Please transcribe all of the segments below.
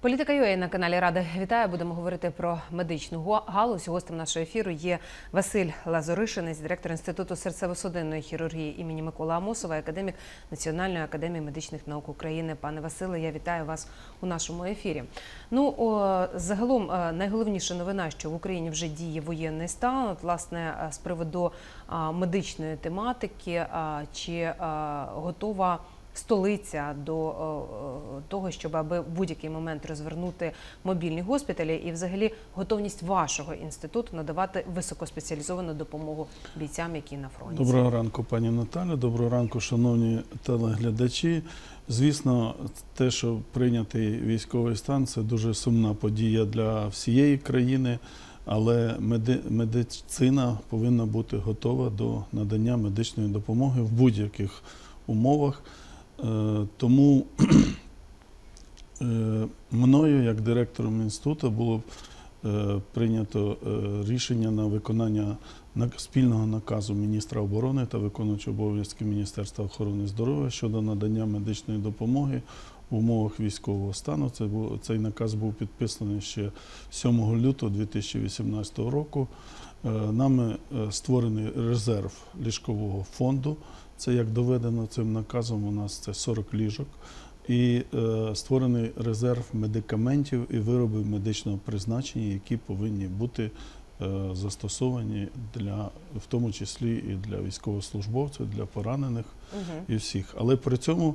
Політика ЮЕ на каналі Рада вітаю. Будемо говорити про медичну галузь. Гостем нашого ефіру є Василь Лазоришинець, директор інституту серцево-судинної хірургії імені Миколи Амосова, академік Національної академії медичних наук України. Пане Василе, я вітаю вас у нашому ефірі. Ну о, загалом е, найголовніша новина, що в Україні вже діє воєнний стан. От, власне, е, з приводу медичної тематики, чи готова столиця до е, е, того, щоб аби в будь-який момент розвернути мобільні госпіталі, і взагалі готовність вашого інституту надавати високоспеціалізовану допомогу бійцям, які на фронті. Доброго ранку, пані Наталя. Доброго ранку, шановні телеглядачі. Звісно, те, що прийнятий військовий стан, це дуже сумна подія для всієї країни, але медицина повинна бути готова до надання медичної допомоги в будь-яких умовах. Е, Тому е, мною, як директором інституту, було е, прийнято рішення на виконання на- спільного наказу міністра оборони та виконуючого обов'язки Міністерства охорони здоров'я щодо надання медичної допомоги в умовах військового стану. Цей наказ був підписаний ще 7 лютого 2018 року. Нами створений резерв ліжкового фонду. Це як доведено цим наказом. У нас це 40 ліжок. І е, створений резерв медикаментів і виробів медичного призначення, які повинні бути е, застосовані для, в тому числі і для військовослужбовців, для поранених Мгм. і всіх. Але при цьому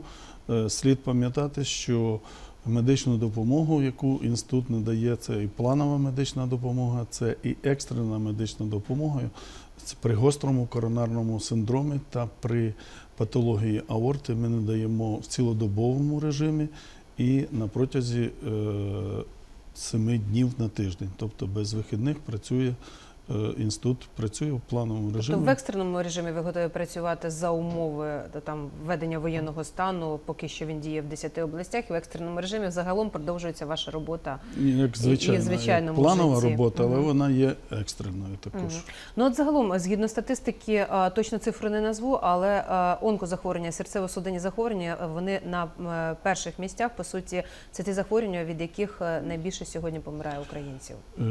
е, слід пам'ятати, що медичну допомогу, яку інститут надає, це і планова медична допомога, це і екстрена медична допомога при гострому коронарному синдромі та при патології аорти ми надаємо в цілодобовому режимі і на протязі е, семи днів на тиждень. Тобто без вихідних працює е, інститут, працює в плановому Тобто режимі. в екстреному режимі ви готові працювати за умови там введення воєнного стану, поки що він діє в 10 областях, і в екстреному режимі загалом продовжується ваша робота. Як звичайно, в звичайному як планова житті. робота, але Мгм. вона є екстреною також. Мгм. Ну от загалом, згідно статистики, точно цифру не назву, але а, онкозахворювання, серцево-судинні захворювання, вони на перших місцях. По суті, це ті захворювання, від яких найбільше сьогодні помирає українців. Е,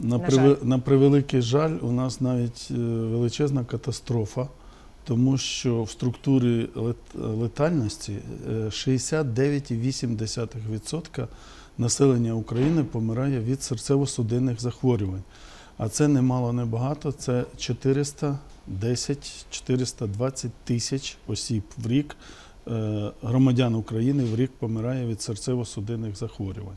На, На преве- на превеликий жаль, у нас навіть е, величезна катастрофа, тому що в структурі лет- летальності е, 69,8% населення України помирає від серцево-судинних захворювань. А це немало небагато, це 410-420 тисяч осіб в рік. е, Громадян України в рік помирає від серцево-судинних захворювань.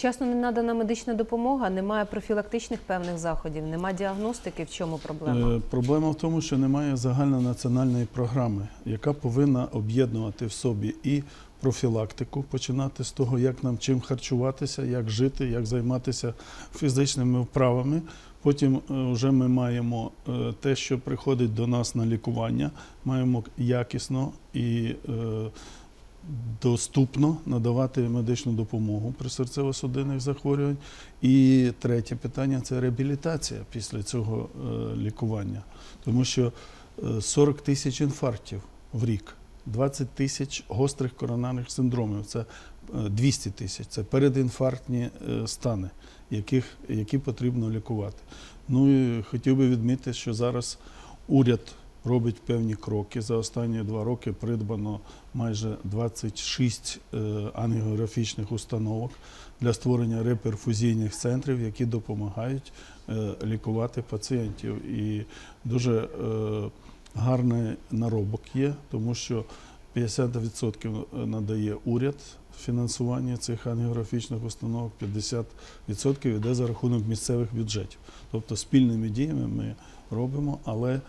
Вчасно не надана медична допомога, немає профілактичних певних заходів, немає діагностики. В чому проблема? Е, Проблема в тому, що немає загальнонаціональної програми, яка повинна об'єднувати в собі і профілактику, починати з того, як нам чим харчуватися, як жити, як займатися фізичними вправами. Потім е, вже ми маємо е, те, що приходить до нас на лікування, маємо якісно і доступно надавати медичну допомогу при серцево-судинних захворювань. І третє питання це реабілітація після цього е, лікування, тому що е, 40 тисяч інфарктів в рік, 20 тисяч гострих коронарних синдромів, це е, 200 тисяч, це передінфарктні е, стани, яких, які потрібно лікувати. Ну і хотів би відмітити, що зараз уряд робить певні кроки. За останні два роки придбано майже 26 е, ангіографічних установок для створення реперфузійних центрів, які допомагають е, лікувати пацієнтів. І дуже е, гарний наробок є, тому що 50% надає уряд фінансування цих ангіографічних установок, 50% йде за рахунок місцевих бюджетів. Тобто спільними діями ми робимо, але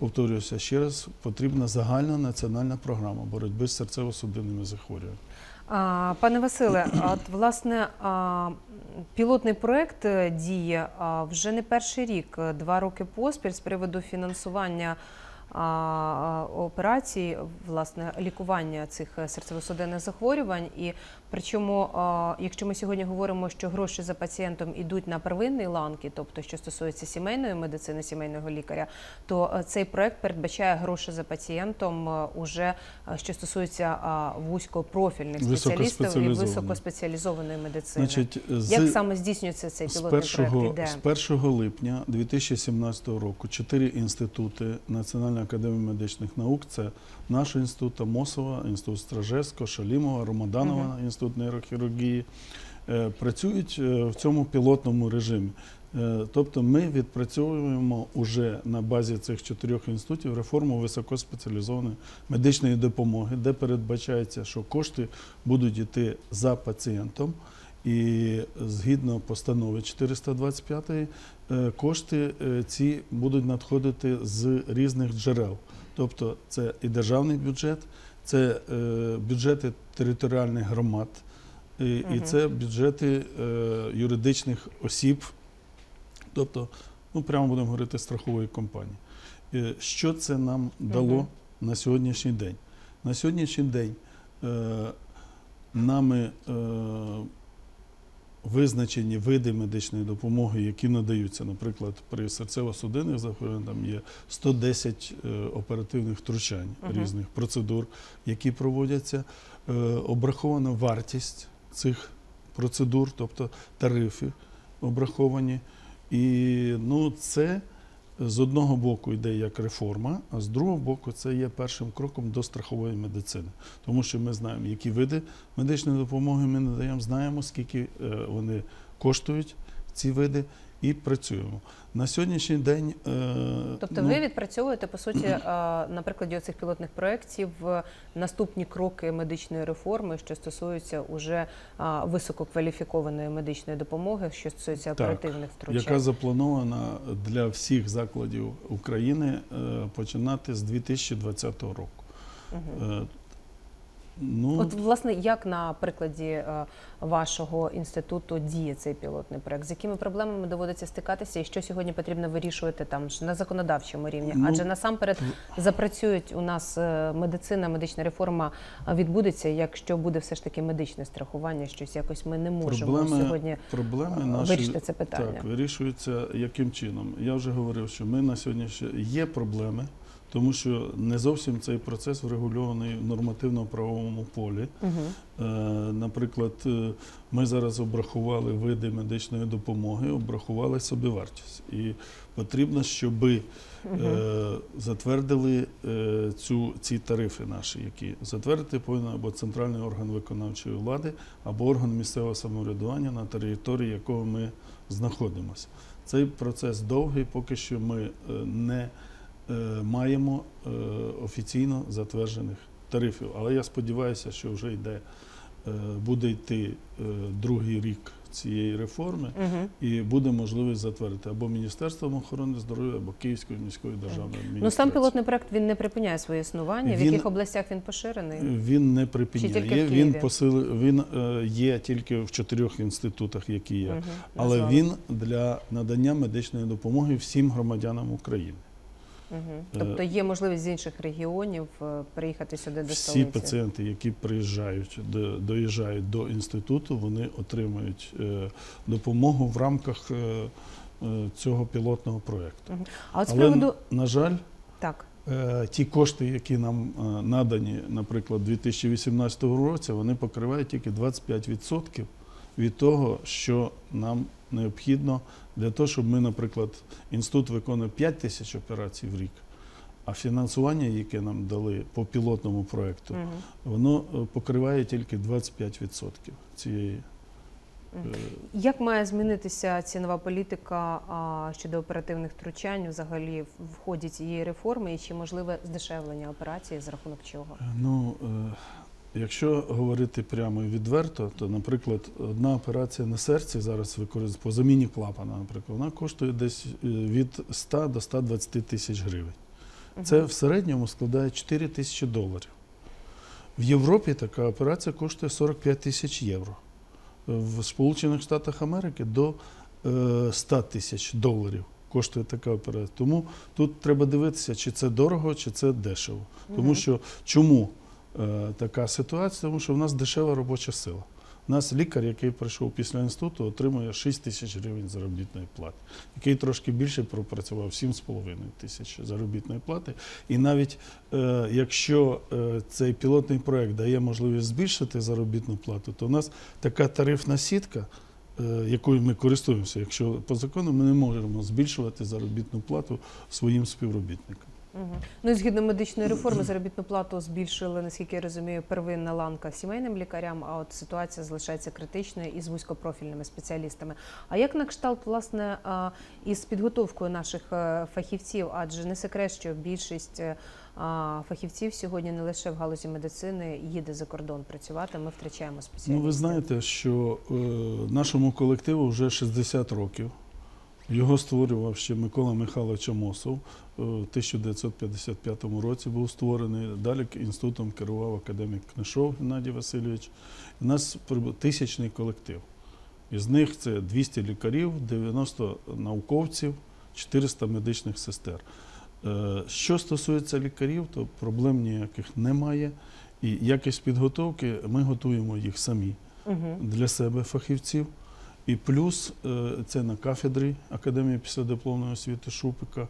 повторююся ще раз, потрібна загальна національна програма боротьби з серцево-судинними захворюваннями. Пане Василе, от власне пілотний проект е, діє вже не перший рік, два роки поспіль з приводу фінансування операцій, власне, лікування цих е, серцево-судинних захворювань. І Причому, якщо ми сьогодні говоримо, що гроші за пацієнтом ідуть на первинні ланки, тобто що стосується сімейної медицини, сімейного лікаря, то е, цей проект передбачає гроші за пацієнтом е, уже е, що стосується вузькопрофільних спеціалістів і Високоспеціалізованої. медицини. Значить, з, Як саме здійснюється цей з, пілотний проект? Іде? з 1 липня 2017 року чотири інститути Національної академії медичних наук це наш інститут Амосова, інститут Стражевського, Шалімова, Ромаданова, інститут нейрохірургії, е, працюють е, в цьому пілотному режимі. Е, Тобто ми відпрацьовуємо уже на базі цих чотирьох інститутів реформу високоспеціалізованої медичної допомоги, де передбачається, що кошти будуть йти за пацієнтом. І згідно постанови 425 е, кошти ці будуть надходити з різних джерел. Тобто це і державний бюджет, це е, бюджети територіальних громад, і, і це бюджети е, юридичних осіб, тобто, ну прямо будемо говорити страхової компанії. Е, Що це нам дало на сьогоднішній день? На сьогоднішній день нами визначені види медичної допомоги, які надаються, наприклад, при серцево-судинних захворюваннях там є 110 е, оперативних втручань різних процедур, які проводяться. Е, Обрахована вартість цих процедур, тобто тарифи обраховані. І ну, це з одного боку йде як реформа, а з другого боку це є першим кроком до страхової медицини. Тому що ми знаємо, які види медичної допомоги ми надаємо, знаємо, скільки е, вони коштують, ці види, і працюємо. На сьогоднішній день. е, Тобто ну, ви відпрацьовуєте по суті на прикладі оцих пілотних проєктів наступні кроки медичної реформи, що стосуються уже висококваліфікованої медичної допомоги, що стосується оперативних втручань. яка запланована для всіх закладів України е, починати з 2020 року. Мгм. Ну, От власне, як на прикладі е, вашого інституту діє цей пілотний проект? З якими проблемами доводиться стикатися, і що сьогодні потрібно вирішувати там ж на законодавчому рівні? Ну, Адже насамперед запрацюють у нас е, медицина, медична реформа е, відбудеться, якщо буде все ж таки медичне страхування, щось якось ми не можемо Проблеми- сьогодні проблеми наші вирішити це питання. Так, вирішуються яким чином? Я вже говорив, що ми на сьогоднішній є проблеми, тому що не зовсім цей процес врегульований в нормативно-правовому полі. Угу. Наприклад, е, ми зараз обрахували види медичної допомоги, обрахували собівартість. І потрібно, щоб е, затвердили цю, ці тарифи наші, які затвердити повинен або центральний орган виконавчої влади, або орган місцевого самоврядування, на території якого ми знаходимося. Цей процес довгий, поки що ми не маємо е, офіційно затверджених тарифів. Але я сподіваюся, що вже йде, е, буде йти е, другий рік цієї реформи, Угу. і буде можливість затвердити або Міністерством охорони здоров'я, або Київською міською державною адміністрацією. Ну сам пілотний проект він не припиняє своє існування. В яких областях він поширений? Він не припиняє. Чи тільки в Києві? він посили, він е, є тільки в чотирьох інститутах, які є. Мгм, Але він для надання медичної допомоги всім громадянам України. Мгм. Тобто є можливість з інших регіонів е, приїхати сюди до Всі пацієнти, які приїжджають, доїжджають до інституту, вони отримують е, допомогу в рамках е, е, цього пілотного проєкту. Мгм. А от з Але, приводу на жаль, так. Е, Ті кошти, які нам е, надані, наприклад, у 2018 році, вони покривають тільки 25% від того, що нам необхідно для того, щоб ми, наприклад, інститут виконує 5 тисяч операцій в рік, а фінансування, яке нам дали по пілотному проєкту, воно е, покриває тільки 25% цієї. Е, Як має змінитися цінова політика щодо оперативних втручань взагалі в- ході цієї реформи, і чи можливе здешевлення операції за рахунок чого? Ну, е, якщо говорити прямо і відверто, то, наприклад, одна операція на серці зараз використовується по заміні клапана, наприклад, вона коштує десь е, від 100 до 120 тисяч гривень. Це в середньому складає 4 тисячі доларів. В Європі така операція коштує 45 тисяч євро. В Сполучених Штатах Америки до е, 100 тисяч доларів коштує така операція. Тому тут треба дивитися, чи це дорого, чи це дешево. Тому що чому е, така ситуація? Тому що в нас дешева робоча сила. У нас лікар, який прийшов після інституту, отримує 6 тисяч гривень заробітної плати, який трошки більше пропрацював 7,5 тисяч заробітної плати. І навіть е, якщо е, цей пілотний проект дає можливість збільшити заробітну плату, то у нас така тарифна сітка. е, Якою ми користуємося, якщо по закону ми не можемо збільшувати заробітну плату своїм співробітникам. Угу. Ну і згідно медичної реформи, заробітну плату збільшили, наскільки я розумію, первинна ланка сімейним лікарям, а от ситуація залишається критичною із вузькопрофільними спеціалістами. А як на кшталт, власне, із підготовкою наших е, фахівців? Адже не секрет, що більшість е, фахівців сьогодні не лише в галузі медицини їде за кордон працювати. Ми втрачаємо спеціалістів. Ну, ви знаєте, що е, нашому колективу вже 60 років. Його створював ще Микола Михайлович Амосов. В 1955 році був створений. Далі інститутом керував академік Книшов Геннадій Васильович. У нас тисячний колектив. Із них це 200 лікарів, 90 науковців, 400 медичних сестер. Е, Що стосується лікарів, то проблем ніяких немає. І якість підготовки ми готуємо їх самі для себе фахівців. І плюс е, це на кафедрі Академії післядипломної освіти Шупика.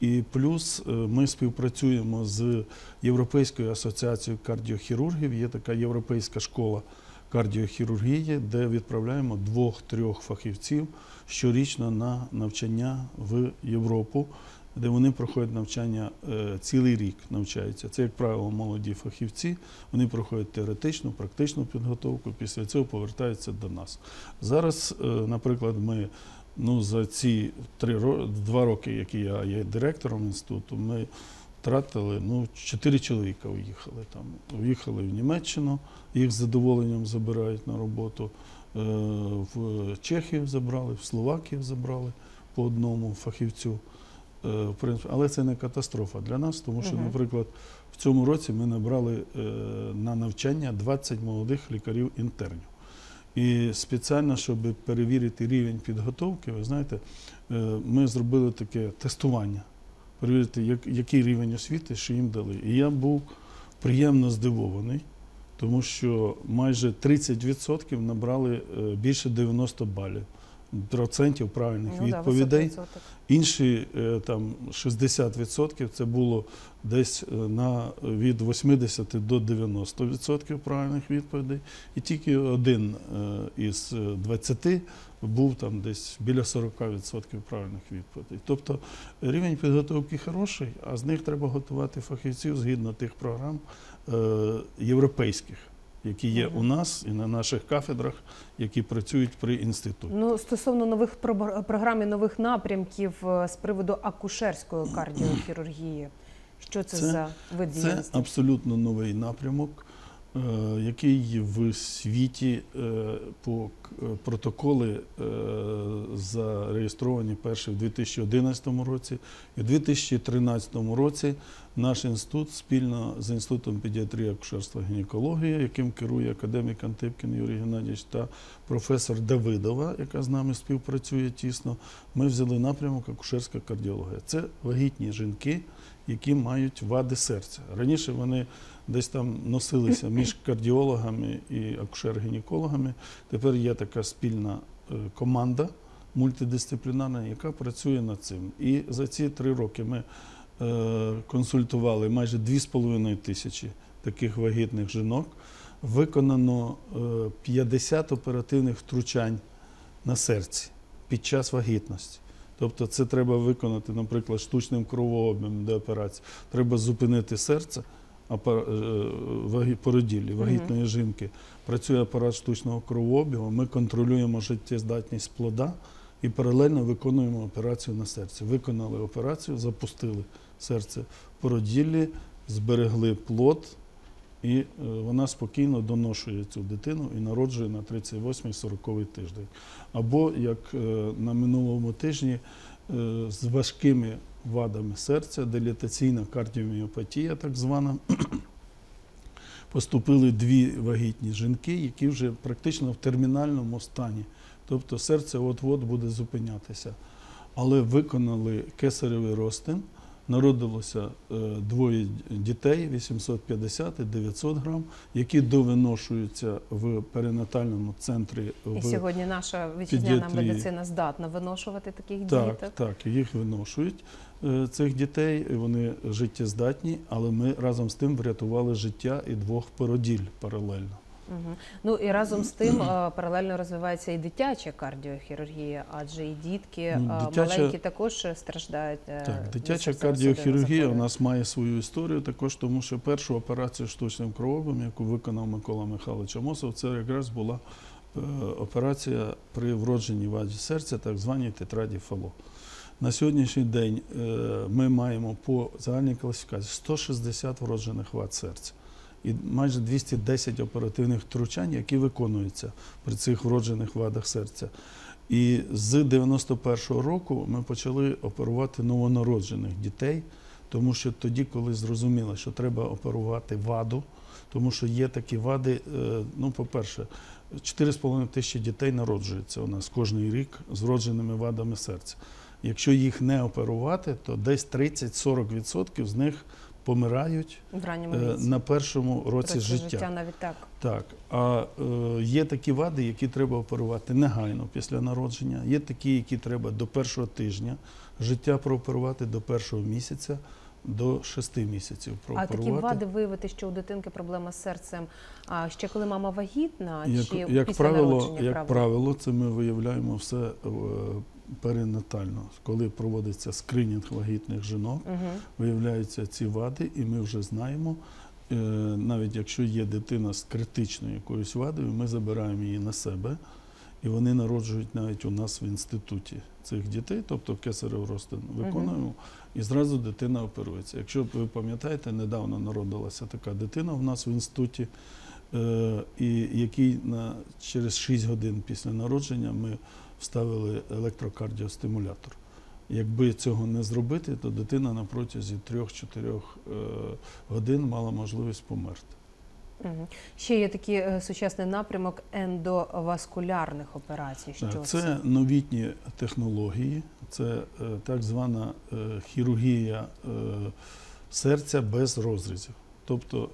І плюс е, ми співпрацюємо з Європейською асоціацією кардіохірургів. Є така європейська школа кардіохірургії, де відправляємо двох-трьох фахівців щорічно на навчання в Європу, де вони проходять навчання е, цілий рік навчаються. Це, як правило, молоді фахівці. Вони проходять теоретичну, практичну підготовку. Після цього повертаються до нас. Зараз, е, наприклад, ми ну, за ці три два роки, які я є директором інституту, ми втратили ну, чотири чоловіка уїхали там. Уїхали в Німеччину, їх з задоволенням забирають на роботу. Е, В Чехію забрали, в Словакію забрали по одному фахівцю. Е, в принципі, але це не катастрофа для нас, тому що, наприклад, в цьому році ми набрали е, на навчання 20 молодих лікарів-інтернів. І спеціально, щоб перевірити рівень підготовки, ви знаєте, е, ми зробили таке тестування, перевірити, який рівень освіти, що їм дали. І я був приємно здивований, тому що майже 30% набрали більше 90 балів. Процентів правильних Ну, відповідей. відсоток. Інші е, там 60% це було десь е, на від 80 до 90% правильних відповідей. І тільки один е, із е, 20 був там десь біля 40% правильних відповідей. Тобто рівень підготовки хороший, а з них треба готувати фахівців згідно тих програм європейських, які є у нас і на наших кафедрах, які працюють при інституті. Ну, стосовно нових програм і нових напрямків е, з приводу акушерської кардіохірургії, що це, Це- за вид Це абсолютно новий напрямок, який в світі е, по е, протоколи е, зареєстровані перші в 2011 році. І в 2013 році наш інститут спільно з інститутом педіатрії, акушерства гінекології, яким керує академік Антипкін Юрій Геннадійович та професор Давидова, яка з нами співпрацює тісно. Ми взяли напрямок акушерська кардіологія. Це вагітні жінки, які мають вади серця. Раніше вони десь там носилися між кардіологами і акушер-гінекологами. Тепер є така спільна е, команда мультидисциплінарна, яка працює над цим. І за ці три роки ми е, консультували майже 2,5 тисячі таких вагітних жінок. Виконано е, 50 оперативних втручань на серці під час вагітності. Тобто це треба виконати, наприклад, штучним кровообміном до операції. Треба зупинити серце е, породіллі, вагітної жінки. Працює апарат штучного кровообігу, ми контролюємо життєздатність плода і паралельно виконуємо операцію на серці. Виконали операцію, запустили серце породіллі, зберегли плод, і е, вона спокійно доношує цю дитину і народжує на 38-40 тиждень. Або як е, на минулому тижні е, з важкими вадами серця, дилітаційна кардіоміопатія, так звана. Поступили дві вагітні жінки, які вже практично в термінальному стані. Тобто серце от-от буде зупинятися. Але виконали кесаревий розтин, народилося е, двоє дітей 850 і 900 грам, які довиношуються в перинатальному центрі. І сьогодні наша вітчизняна медицина здатна виношувати таких Так, діток. так, їх виношують е, цих дітей, вони життєздатні, але ми разом з тим врятували життя і двох породіль паралельно. Мгм. Ну і разом з тим е, паралельно розвивається і дитяча кардіохірургія, адже і дітки Ну, е, дитяча- маленькі також страждають. е, Так, дитяча кардіохірургія у нас має свою історію також, тому що першу операцію штучним кровом, яку виконав Микола Михайлович Амосов, це якраз була операція при вродженій ваді серця, так званій тетраді Фало. На сьогоднішній день ми маємо по загальній класифікації 160 вроджених вад серця і майже 210 оперативних втручань, які виконуються при цих вроджених вадах серця. І з 91-го року ми почали оперувати новонароджених дітей, тому що тоді, коли зрозуміли, що треба оперувати ваду, тому що є такі вади, е, ну, по-перше, 4,5 тисячі дітей народжується у нас кожний рік з вродженими вадами серця. Якщо їх не оперувати, то десь 30-40% з них помирають е, на першому році Році життя. навіть так. Так, а е, є такі вади, які треба оперувати негайно після народження. Є такі, які треба до першого тижня життя прооперувати, до першого місяця, до шести місяців А такі вади виявити, що у дитинки проблема з серцем. А ще коли мама вагітна, як, чи як після правило, народження як правило, це ми виявляємо все е, перинатально, коли проводиться скринінг вагітних жінок. Угу. виявляються ці вади, і ми вже знаємо, е, навіть якщо є дитина з критичною якоюсь вадою, ми забираємо її на себе, і вони народжують навіть у нас в інституті цих дітей, тобто кесарев ростин виконуємо, і зразу дитина оперується. Якщо ви пам'ятаєте, недавно народилася така дитина в нас в інституті, е, і який на, через 6 годин після народження ми вставили електрокардіостимулятор. Якби цього не зробити, то дитина на протязі 3-4 е, годин мала можливість померти. Угу. Ще є такий е, сучасний напрямок ендоваскулярних операцій. Що Так, це новітні технології, це е, так звана хірургія серця без розрізів. Тобто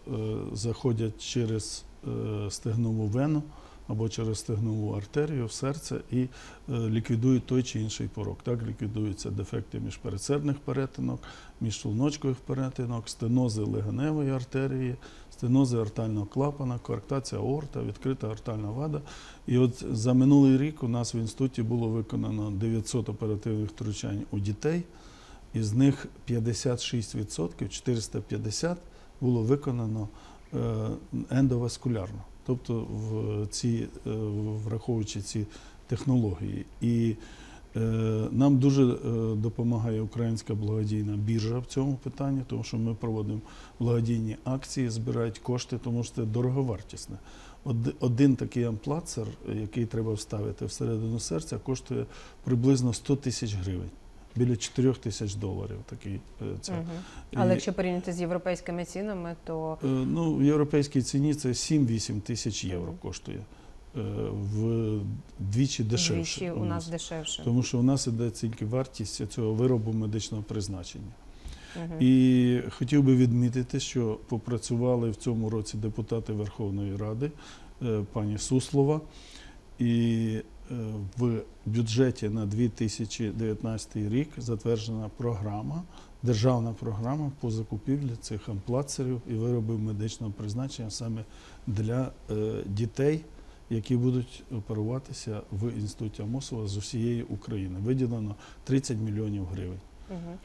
заходять через стегнову вену або через стегнову артерію в серце і е, ліквідують той чи інший порок. Так ліквідуються дефекти міжпередсердних перетинок, міжшлуночкових перетинок, стенози легеневої артерії, стенози артального клапана, коарктація аорта, відкрита артальна вада. І от за минулий рік у нас в інституті було виконано 900 оперативних втручань у дітей, із них 56%, 450 було виконано е, ендоваскулярно, тобто в ці, е, враховуючи ці технології. І е, нам дуже е, допомагає українська благодійна біржа в цьому питанні, тому що ми проводимо благодійні акції, збирають кошти, тому що це дороговартісне. Один такий амплацер, який треба вставити всередину серця, коштує приблизно 100 тисяч гривень. Біля 4 тисяч доларів такий е, це. Угу. Але І, якщо порівняти з європейськими цінами, то е, ну, в європейській ціні це 7-8 тисяч євро Мгм. коштує. Е, Вдвічі дешевше. двічі у нас дешевше. Тому що у нас іде тільки вартість цього виробу медичного призначення. Мгм. І хотів би відмітити, що попрацювали в цьому році депутати Верховної Ради, пані Суслова, і в бюджеті на 2019 рік затверджена програма, державна програма по закупівлі цих амплацерів і виробів медичного призначення саме для е, дітей, які будуть оперуватися в інституті Амосова з усієї України. Виділено 30 мільйонів гривень. Мгм.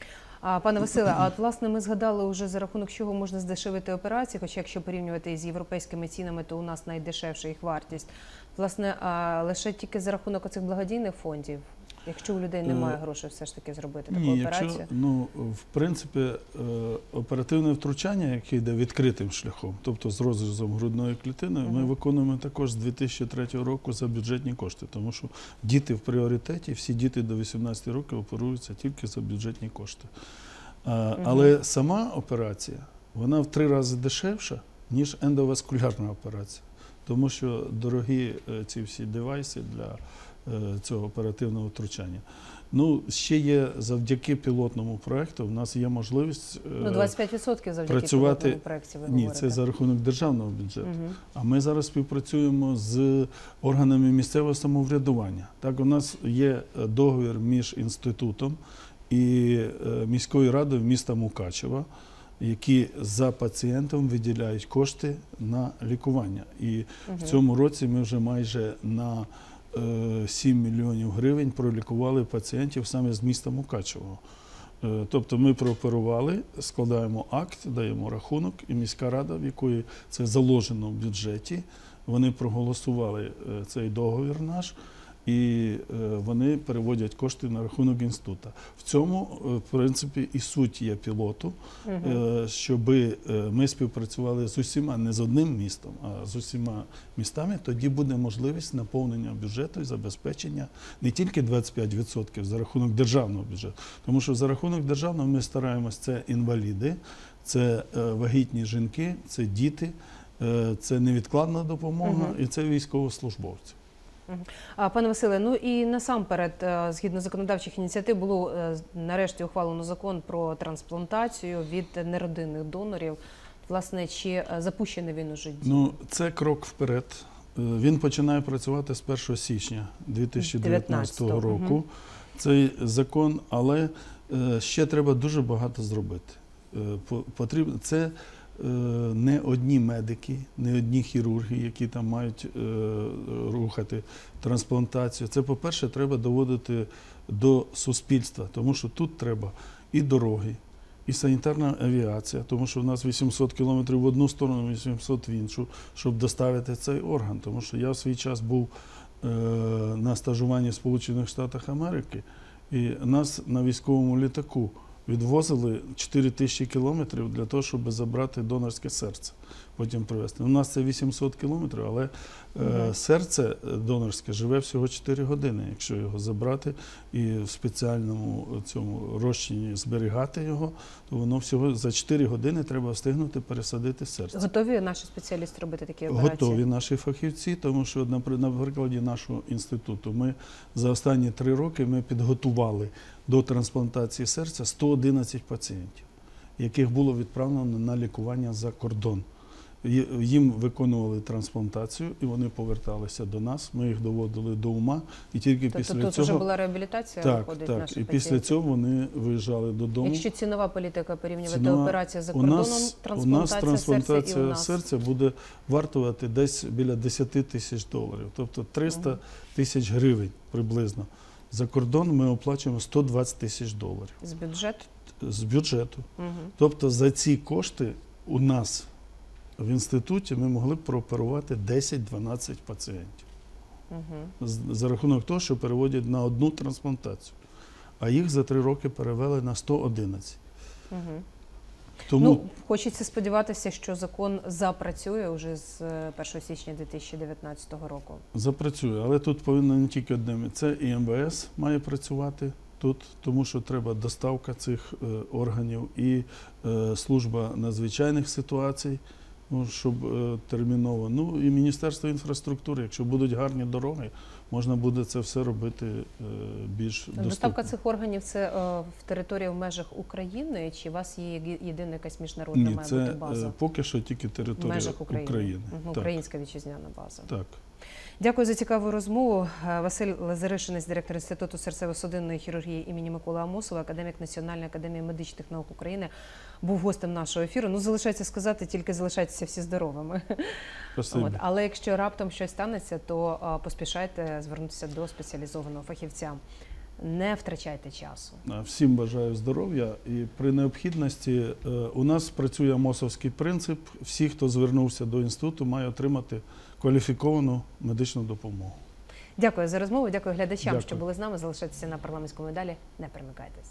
А пане Василе, а от власне ми згадали вже за рахунок чого можна здешевити операції, хоча якщо порівнювати з європейськими цінами, то у нас найдешевша їх вартість. Власне, а лише тільки за рахунок оцих благодійних фондів, якщо у людей немає Е, грошей все ж таки зробити таку Ні, операцію. якщо ну в принципі е, оперативне втручання, яке йде відкритим шляхом, тобто з розрізом грудної клітини, ми виконуємо також з 2003 року за бюджетні кошти, тому що діти в пріоритеті, всі діти до 18 років оперуються тільки за бюджетні кошти. А, Але сама операція вона в три рази дешевша, ніж ендоваскулярна операція. Тому що дорогі е, ці всі девайси для е, цього оперативного втручання. Ну, ще є завдяки пілотному проекту. У нас є можливість е, Ну, 25% завдяки працювати- пілотному проєкті ви ні, говорите. це за рахунок державного бюджету. Мгм. А ми зараз співпрацюємо з органами місцевого самоврядування. Так, у нас є е, договір між інститутом і е, міською радою міста Мукачева, які за пацієнтом виділяють кошти на лікування. І Мгм. в цьому році ми вже майже на е, 7 мільйонів гривень пролікували пацієнтів саме з міста Мукачево. Е, Тобто ми прооперували, складаємо акт, даємо рахунок, і міська рада, в якої це заложено в бюджеті, вони проголосували е, цей договір наш. І е, вони переводять кошти на рахунок інституту. В цьому, е, в принципі, і суть є пілоту, Мгм. щоб ми співпрацювали з усіма, не з одним містом, а з усіма містами. Тоді буде можливість наповнення бюджету і забезпечення не тільки 25% за рахунок державного бюджету, тому що за рахунок державного ми стараємось це інваліди, це е, вагітні жінки, це діти, е, це невідкладна допомога і це військовослужбовці. Пане Василе, ну і насамперед, е, згідно законодавчих ініціатив, було е, нарешті ухвалено закон про трансплантацію від неродинних донорів. Власне, чи е, запущений він уже дій? Ну, це крок вперед. Він починає працювати з 1 січня 2019 19-го, року. мгм. Цей закон, але ще треба дуже багато зробити. По- Потрібно це не одні медики, не одні хірурги, які там мають е, рухати трансплантацію. Це, по-перше, треба доводити до суспільства, тому що тут треба і дороги, і санітарна авіація, тому що в нас 800 кілометрів в одну сторону, 800 в іншу, щоб доставити цей орган. Тому що я в свій час був е, на стажуванні в Сполучених Штатах Америки, і нас на військовому літаку відвозили 4 тисячі кілометрів для того, щоб забрати донорське серце, потім привезти. У нас це 800 кілометрів, але е, Мгм. серце донорське живе всього 4 години, якщо його забрати і в спеціальному цьому розчині зберігати його, то воно всього за 4 години треба встигнути пересадити серце. Готові наші спеціалісти робити такі операції? Готові наші фахівці, тому що на прикладі нашого інституту ми за останні три роки ми підготували до трансплантації серця 111 пацієнтів, яких було відправлено на лікування за кордон. Їм виконували трансплантацію і вони поверталися до нас. Ми їх доводили до ума, і тільки Тобто після тут цього вже була реабілітація так, виходить так. І після цього вони виїжджали додому. Якщо цінова політика порівнювати Цінова- операція за у кордоном, нас, у трансплантація, нас серця і трансплантація у нас. серця буде вартувати десь біля 10 тисяч доларів, тобто 300 Мгм. тисяч гривень приблизно. За кордон ми оплачуємо 120 тисяч доларів з бюджету. з бюджету. Угу. Тобто за ці кошти у нас в інституті ми могли б прооперувати 10-12 пацієнтів Угу. за рахунок того, що переводять на одну трансплантацію. А їх за три роки перевели на 111. Угу. Тому Ну, хочеться сподіватися, що закон запрацює вже з е, 1 січня 2019 року. запрацює, але тут повинно не тільки одне. Це і МВС має працювати тут, тому що треба доставка цих е, органів і е, служба надзвичайних ситуацій, ну, щоб е, терміново. Ну і Міністерство інфраструктури, якщо будуть гарні дороги, можна буде це все робити е, більш доступно. Доставка цих органів це е, в території в межах України, чи у вас є єдина якась міжнародна Ні, має це бути база? поки що тільки В територія межах України. України. Українська Так, Українська вітчизняна база. так. Дякую за цікаву розмову. Е, Василь Лазаришинець, директор Інституту серцево-судинної хірургії імені Миколи Амосова, академік Національної академії медичних наук України, був гостем нашого ефіру. Ну, залишається сказати, тільки залишайтеся всі здоровими. От. Але якщо раптом щось станеться, то поспішайте звернутися до спеціалізованого фахівця. Не втрачайте часу. Всім бажаю здоров'я і при необхідності е, у нас працює мосовський принцип. Всі, хто звернувся до інституту, має отримати кваліфіковану медичну допомогу. Дякую за розмову. Дякую глядачам, Дякую. що були з нами. Залишайтеся на парламентському медалі. Не перемикайтесь.